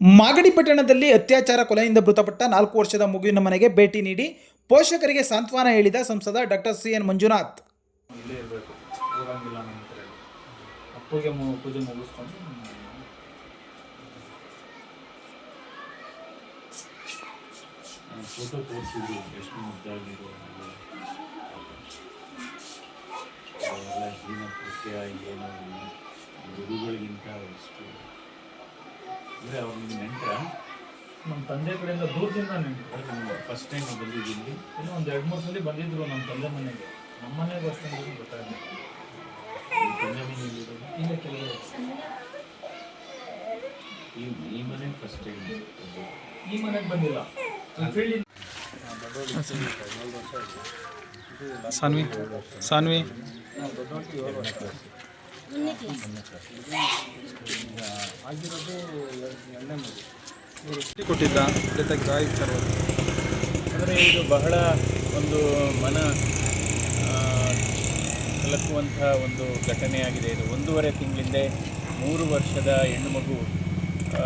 ಮಾಗಡಿ ಪಟ್ಟಣದಲ್ಲಿ ಅತ್ಯಾಚಾರ ಕೊಲೆಯಿಂದ ಮೃತಪಟ್ಟ ನಾಲ್ಕು ವರ್ಷದ ಮಗುವಿನ ಮನೆಗೆ ಭೇಟಿ ನೀಡಿ ಪೋಷಕರಿಗೆ ಸಾಂತ್ವನ ಹೇಳಿದ ಸಂಸದ ಡಾಕ್ಟರ್ ಸಿ ಎನ್ ಮಂಜುನಾಥ್. ಇಲ್ಲೇ ಇರಬೇಕು. ಹೋಗಂಗಿಲ್ಲ ನಮ್ಮ ಹತ್ರ ಅಪ್ಪಗೆ ಮು ಪೂಜೆ ಮುಗಿಸ್ಕೊಂಡು ಫೋಟೋ ತೋರಿಸಿದ್ರು ಎಷ್ಟು ಮುದ್ದಾಗಿರೋ ಅವೆಲ್ಲ ಜೀವನ ಕೃತ್ಯ ಏನೋ ಗುರುಗಳಿಗಿಂತ ಎಷ್ಟು ಅಂದರೆ ಅವ್ರು ನೆಂಟ್ರ ನಮ್ಮ ತಂದೆ ಕಡೆಯಿಂದ ದೂರದಿಂದ ನೆಂಟರು. ಫಸ್ಟ್ ಟೈಮ್ ಬಂದಿದ್ದೀನಿ ಇನ್ನೂ ಒಂದು ಎರಡು ಮೂರು ಸಲ ಬಂದಿದ್ರು ನಮ್ಮ ತಂದೆ ಮನೆಗೆ. ನಮ್ಮ ಮನೆಗೆ ಅಷ್ಟೊಂದು ಗೊತ್ತಾಗಲಿಲ್ಲ ತಂದೆ ಮನೆಯಲ್ಲಿರೋದು ಈಗ ಕೆಲವು ಈ ಈ ಮನೆಗೆ ಫಸ್ಟ್ ಟೈಮ್ ಈ ಮನೆಗೆ ಬಂದಿಲ್ಲ. ಫೀಲ್ಡ್ ಸಾನ್ವಿ ಸಾನ್ವಿ. ಕೊಟ್ಟಿದ್ದ ಅಂದರೆ ಇದು ಬಹಳ ಒಂದು ಮನ ಕಲಕುವಂತಹ ಒಂದು ಘಟನೆಯಾಗಿದೆ. ಇದು ಒಂದೂವರೆ ತಿಂಗಳಿಂದೆ ಮೂರು ವರ್ಷದ ಹೆಣ್ಣುಮಗು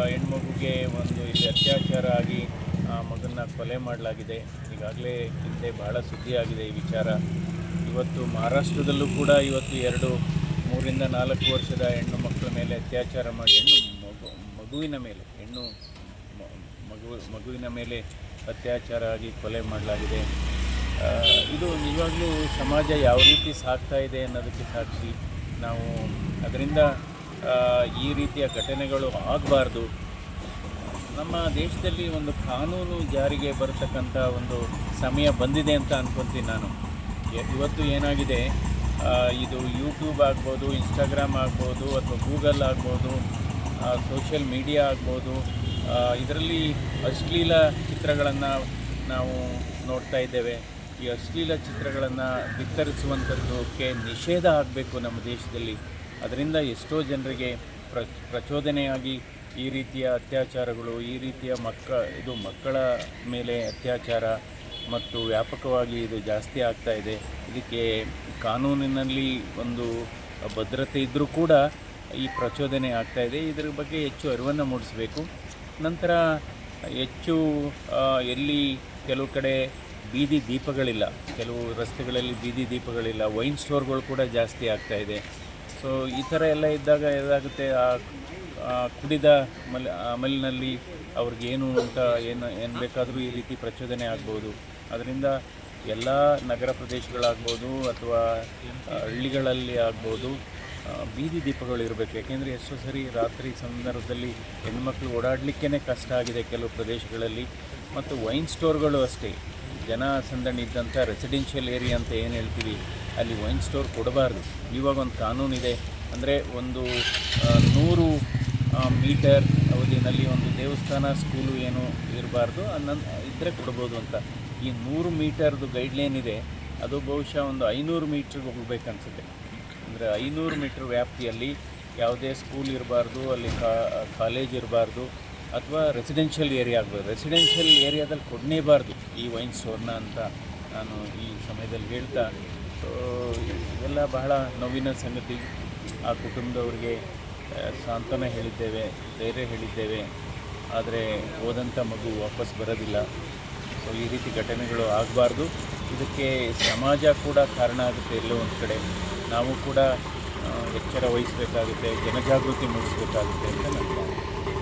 ಹೆಣ್ಮಗುಗೆ ಒಂದು ಇಲ್ಲಿ ಅತ್ಯಾಚಾರ ಆಗಿ, ಆ, ಮಗನ್ನ ಕೊಲೆ ಮಾಡಲಾಗಿದೆ. ಈಗಾಗಲೇ ಹಿಂದೆ ಬಹಳ ಸುದ್ದಿಯಾಗಿದೆ ಈ ವಿಚಾರ. ಇವತ್ತು ಮಹಾರಾಷ್ಟ್ರದಲ್ಲೂ ಕೂಡ ಇವತ್ತು ಎರಡು ಮೂರಿಂದ ನಾಲ್ಕು ವರ್ಷದ ಹೆಣ್ಣು ಮಕ್ಕಳ ಮೇಲೆ ಅತ್ಯಾಚಾರ ಮಾಡಿ, ಹೆಣ್ಣು ಮಗು, ಮಗುವಿನ ಮೇಲೆ, ಹೆಣ್ಣು ಮಗು, ಮಗುವಿನ ಮೇಲೆ ಅತ್ಯಾಚಾರ ಆಗಿ ಕೊಲೆ ಮಾಡಲಾಗಿದೆ. ಇದು ನಿಜವಾಗಲೂ ಸಮಾಜ ಯಾವ ರೀತಿ ಸಾಗ್ತಾ ಇದೆ ಅನ್ನೋದಕ್ಕೆ ಸಾಕ್ಷಿ. ನಾವು ಅದರಿಂದ ಈ ರೀತಿಯ ಘಟನೆಗಳು ಆಗಬಾರ್ದು. ನಮ್ಮ ದೇಶದಲ್ಲಿ ಒಂದು ಕಾನೂನು ಜಾರಿಗೆ ಬರತಕ್ಕಂಥ ಒಂದು ಸಮಯ ಬಂದಿದೆ ಅಂತ ಅಂದ್ಕೊತೀನಿ ನಾನು. ಇವತ್ತು ಏನಾಗಿದೆ ಇದು ಯೂಟ್ಯೂಬ್ ಆಗ್ಬೋದು ಇನ್ಸ್ಟಾಗ್ರಾಮ್ ಆಗ್ಬೋದು, ಅಥವಾ ಗೂಗಲ್ ಆಗ್ಬೋದು ಸೋಷಿಯಲ್ ಮೀಡಿಯಾ ಆಗ್ಬೋದು ಇದರಲ್ಲಿ ಅಶ್ಲೀಲ ಚಿತ್ರಗಳನ್ನು ನಾವು ನೋಡ್ತಾ ಇದ್ದೇವೆ. ಈ ಅಶ್ಲೀಲ ಚಿತ್ರಗಳನ್ನು ಬಿತ್ತರಿಸುವಂಥದ್ದಕ್ಕೆ ನಿಷೇಧ ಆಗಬೇಕು ನಮ್ಮ ದೇಶದಲ್ಲಿ. ಅದರಿಂದ ಎಷ್ಟೋ ಜನರಿಗೆ ಪ್ರ, ಪ್ರಚೋದನೆಯಾಗಿ ಈ ರೀತಿಯ ಅತ್ಯಾಚಾರಗಳು, ಈ ರೀತಿಯ ಮಕ್ಕ, ಇದು ಮಕ್ಕಳ ಮೇಲೆ ಅತ್ಯಾಚಾರ ಮತ್ತು ವ್ಯಾಪಕವಾಗಿ ಇದು ಜಾಸ್ತಿ ಆಗ್ತಾ ಇದೆ. ಇದಕ್ಕೆ ಕಾನೂನಿನಲ್ಲಿ ಒಂದು ಭದ್ರತೆ ಇದ್ದರೂ ಕೂಡ ಈ ಪ್ರಚೋದನೆ ಆಗ್ತಾ ಇದೆ. ಇದರ ಬಗ್ಗೆ ಹೆಚ್ಚು ಅರಿವನ್ನು ಮೂಡಿಸಬೇಕು. ನಂತರ ಹೆಚ್ಚು ಎಲ್ಲಿ ಕೆಲವು ಕಡೆ ಬೀದಿ ದೀಪಗಳಿಲ್ಲ. ಕೆಲವು ರಸ್ತೆಗಳಲ್ಲಿ ಬೀದಿ ದೀಪಗಳಿಲ್ಲ. ವೈನ್ ಸ್ಟೋರ್ಗಳು ಕೂಡ ಜಾಸ್ತಿ ಆಗ್ತಾ ಇದೆ. ಸೊ, ಈ ಥರ ಎಲ್ಲ ಇದ್ದಾಗ ಏನಾಗುತ್ತೆ? ಆ ಕುಡಿದ ಮಲ್ ಅಮಲಿನಲ್ಲಿ ಅವ್ರಿಗೇನು ಅಂತ ಏನು ಏನು ಬೇಕಾದರೂ ಈ ರೀತಿ ಪ್ರಚೋದನೆ ಆಗ್ಬೋದು. ಅದರಿಂದ ಎಲ್ಲ ನಗರ ಪ್ರದೇಶಗಳಾಗ್ಬೋದು ಅಥವಾ ಹಳ್ಳಿಗಳಲ್ಲಿ ಆಗ್ಬೋದು ಬೀದಿ ದೀಪಗಳು ಇರಬೇಕು. ಯಾಕೆಂದರೆ ಎಷ್ಟೋ ಸರಿ ರಾತ್ರಿ ಸಂದರ್ಭದಲ್ಲಿ ಹೆಣ್ಮಕ್ಳು ಓಡಾಡಲಿಕ್ಕೇ ಕಷ್ಟ ಆಗಿದೆ ಕೆಲವು ಪ್ರದೇಶಗಳಲ್ಲಿ. ಮತ್ತು ವೈನ್ ಸ್ಟೋರ್ಗಳು ಅಷ್ಟೇ. ಜನ ಸಂದಣಿ ಇದ್ದಂಥ ರೆಸಿಡೆನ್ಷಿಯಲ್ ಏರಿಯಾ ಅಂತ ಏನು ಹೇಳ್ತೀವಿ, ಅಲ್ಲಿ ವೈನ್ ಸ್ಟೋರ್ ಕೊಡಬಾರ್ದು. ಇವಾಗ ಒಂದು ಕಾನೂನಿದೆ. ಅಂದರೆ ಒಂದು ನೂರು ಮೀಟರ್ ಅವಧಿನಲ್ಲಿ ಒಂದು ದೇವಸ್ಥಾನ, ಸ್ಕೂಲು ಏನು ಇರಬಾರ್ದು, ಅನ್ನ ಇದ್ದರೆ ಕೊಡ್ಬೋದು ಅಂತ. ಈ ನೂರು ಮೀಟರ್ದು ಗೈಡ್ಲೈನ್ ಇದೆ, ಅದು ಬಹುಶಃ ಒಂದು ಐನೂರು ಮೀಟ್ರಿಗೆ ಹೋಗ್ಬೇಕನ್ಸುತ್ತೆ. ಅಂದರೆ ಐನೂರು ಮೀಟ್ರ್ ವ್ಯಾಪ್ತಿಯಲ್ಲಿ ಯಾವುದೇ ಸ್ಕೂಲ್ ಇರಬಾರ್ದು, ಅಲ್ಲಿ ಕಾಲೇಜ್ ಇರಬಾರ್ದು, ಅಥವಾ ರೆಸಿಡೆನ್ಷಿಯಲ್ ಏರಿಯಾ ಆಗ್ಬೋದು. ರೆಸಿಡೆನ್ಷಿಯಲ್ ಏರಿಯಾದಲ್ಲಿ ಕೊಡನೇಬಾರ್ದು. ಈ ವೈನ್ ಸ್ಟೋರ್ನ ಅಂತ ನಾನು ಈ ಸಮಯದಲ್ಲಿ ಹೇಳ್ತಾ ಇದೆಲ್ಲ ಬಹಳ ನೋವಿನ ಸಂಗತಿ. ಆ ಕುಟುಂಬದವ್ರಿಗೆ ಸಾಂತ್ವನ ಹೇಳಿದ್ದೇವೆ, ಧೈರ್ಯ ಹೇಳಿದ್ದೇವೆ. ಆದರೆ ಹೋದಂಥ ಮಗು ವಾಪಸ್ ಬರೋದಿಲ್ಲ. ಸೊ ಈ ರೀತಿ ಘಟನೆಗಳು ಆಗಬಾರ್ದು. ಇದಕ್ಕೆ ಸಮಾಜ ಕೂಡ ಕಾರಣ ಆಗುತ್ತೆ ಎಲ್ಲೋ ಒಂದು ಕಡೆ. ನಾವು ಕೂಡ ಎಚ್ಚರ ವಹಿಸಬೇಕಾಗುತ್ತೆ, ಜನಜಾಗೃತಿ ಮೂಡಿಸಬೇಕಾಗುತ್ತೆ ಅಂತ ಭಾವನೆ.